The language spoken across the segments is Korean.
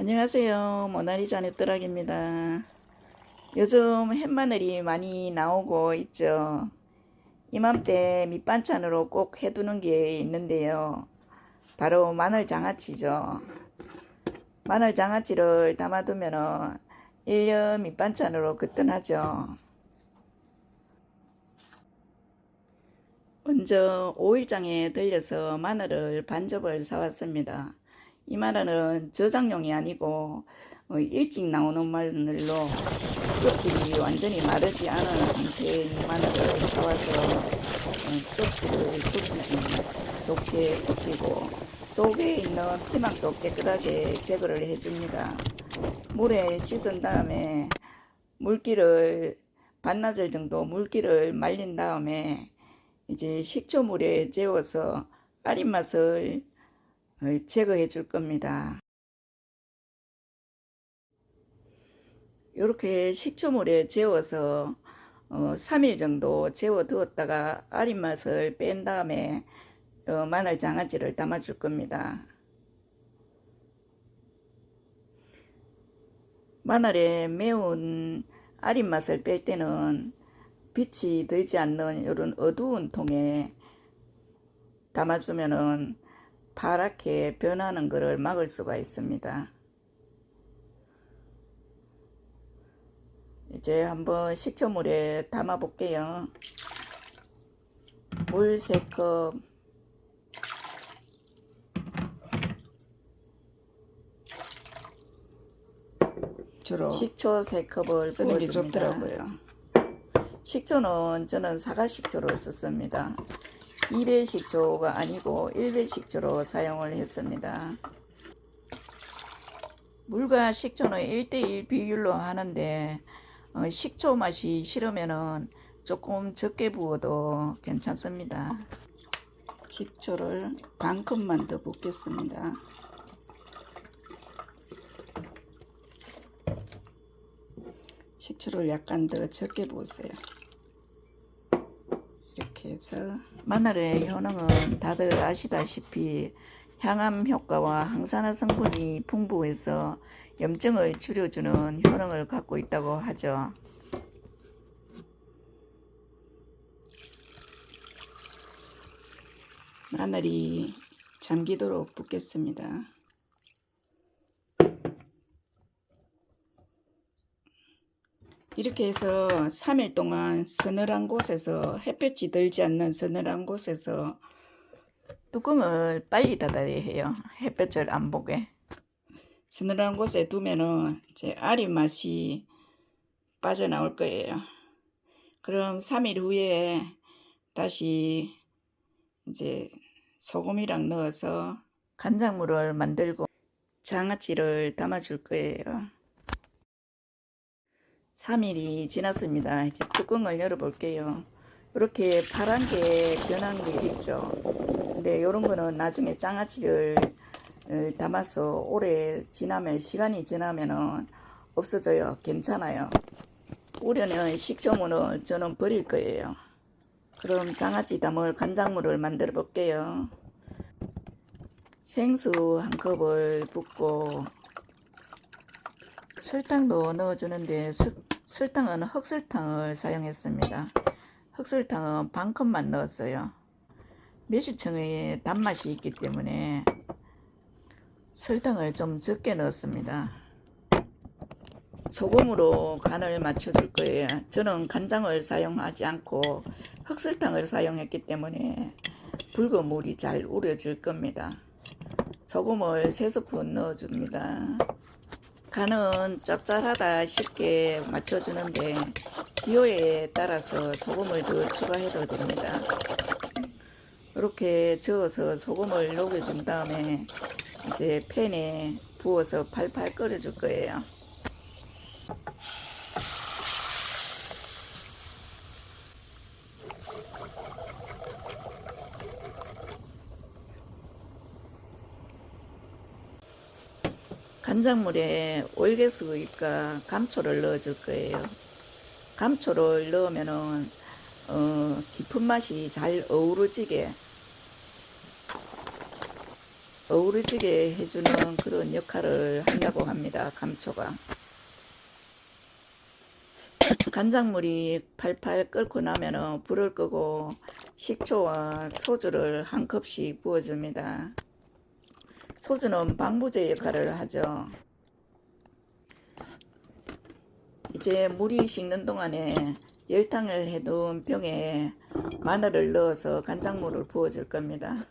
안녕하세요. 모나리자 네 뜨락입니다. 요즘 햇마늘이 많이 나오고 있죠. 이맘때 밑반찬으로 꼭 해두는 게 있는데요. 바로 마늘 장아찌죠. 마늘 장아찌를 담아두면 1년 밑반찬으로 그뜬하죠. 먼저 5일장에 들려서 마늘을 반접을 사왔습니다. 이 마늘은 저장용이 아니고 어, 일찍 나오는 마늘로 껍질이 완전히 마르지 않은 상태의 마늘을 사와서 어, 껍질을 굽- 좋게 굽히고 속에 있는 피막도 깨끗하게 제거를 해줍니다. 물에 씻은 다음에 물기를 반나절 정도 물기를 말린 다음에 이제 식초물에 재워서 아린 맛을 어, 제거해 줄 겁니다. 이렇게 식초물에 재워서 어, 3일 정도 재워 두었다가 아린 맛을 뺀 다음에 어, 마늘 장아찌를 담아 줄 겁니다. 마늘의 매운 아린 맛을 뺄 때는 빛이 들지 않는 이런 어두운 통에 담아주면은 파랗게 변하는 것을 막을 수가 있습니다. 이제 한번 식초물에 담아 볼게요. 물 3컵 주로 식초 3컵을 쓰는 게 부어줍니다. 좋더라고요. 식초는 저는 사과 식초를 썼습니다. 2배 식초가 아니고 1배 식초로 사용을 했습니다. 물과 식초는 1대1 비율로 하는데 어, 식초 맛이 싫으면은 조금 적게 부어도 괜찮습니다. 식초를 반 컵만 더 붓겠습니다. 식초를 약간 더 적게 부었어요. 이렇게 해서 마늘의 효능은 다들 아시다시피 향암 효과와 항산화 성분이 풍부해서 염증을 줄여주는 효능을 갖고 있다고 하죠. 마늘이 잠기도록 붓겠습니다. 이렇게 해서 3일 동안 서늘한 곳에서 햇볕이 들지 않는 서늘한 곳에서 뚜껑을 빨리 닫아야 해요. 햇볕을 안 보게. 서늘한 곳에 두면은 이제 알이 맛이 빠져나올 거예요. 그럼 3일 후에 다시 이제 소금이랑 넣어서 간장물을 만들고 장아찌를 담아줄 거예요. 3일이 지났습니다. 이제 뚜껑을 열어볼게요. 이렇게 파란 게 변한 게 있죠. 근데 이런 거는 나중에 장아찌를 어, 담아서 오래 지나면 시간이 지나면은 없어져요. 괜찮아요. 우려는 식초물을 저는 버릴 거예요. 그럼 장아찌 담을 간장물을 만들어 볼게요. 생수 한 컵을 붓고 설탕도 넣어주는데 설, 설탕은 흑설탕을 사용했습니다. 흑설탕은 반 컵만 넣었어요. 매실청의 단맛이 있기 때문에 설탕을 좀 적게 넣었습니다. 소금으로 간을 맞춰줄 거예요. 저는 간장을 사용하지 않고 흑설탕을 사용했기 때문에 붉은 물이 잘 우려질 겁니다. 소금을 3스푼 넣어줍니다. 간은 짭짤하다 쉽게 맞춰주는데 기호에 따라서 소금을 더 추가해도 됩니다. 이렇게 저어서 소금을 녹여준 다음에 이제 팬에 부어서 팔팔 끓여줄 거예요. 간장물에 올개수잎과 감초를 넣어줄 거예요. 감초를 넣으면은 어, 깊은 맛이 잘 어우러지게 어우러지게 해주는 그런 역할을 한다고 합니다. 감초가. 간장물이 팔팔 끓고 나면은 불을 끄고 식초와 소주를 한 컵씩 부어줍니다. 소주는 방부제 역할을 하죠. 이제 물이 식는 동안에 열탕을 해둔 병에 마늘을 넣어서 간장물을 부어줄 겁니다.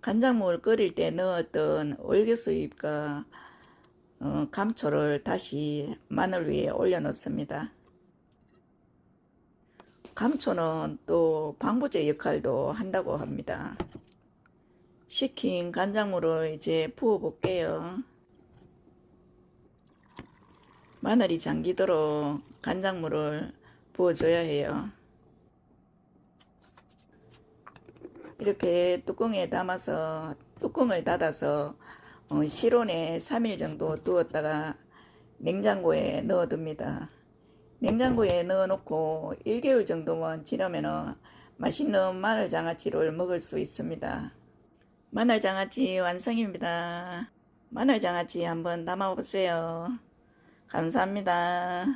간장물 끓일 때 넣었던 월계수잎과 어, 감초를 다시 마늘 위에 올려놓습니다. 감초는 또 방부제 역할도 한다고 합니다. 식힌 간장물을 이제 부어 볼게요. 마늘이 잠기도록 간장물을 부어줘야 해요. 이렇게 뚜껑에 담아서 뚜껑을 닫아서 어, 실온에 3일 정도 두었다가 냉장고에 넣어둡니다. 냉장고에 넣어놓고 1개월 정도만 지나면 맛있는 마늘 장아찌를 먹을 수 있습니다. 마늘 장아찌 완성입니다. 마늘 장아찌 한번 담아보세요. 감사합니다.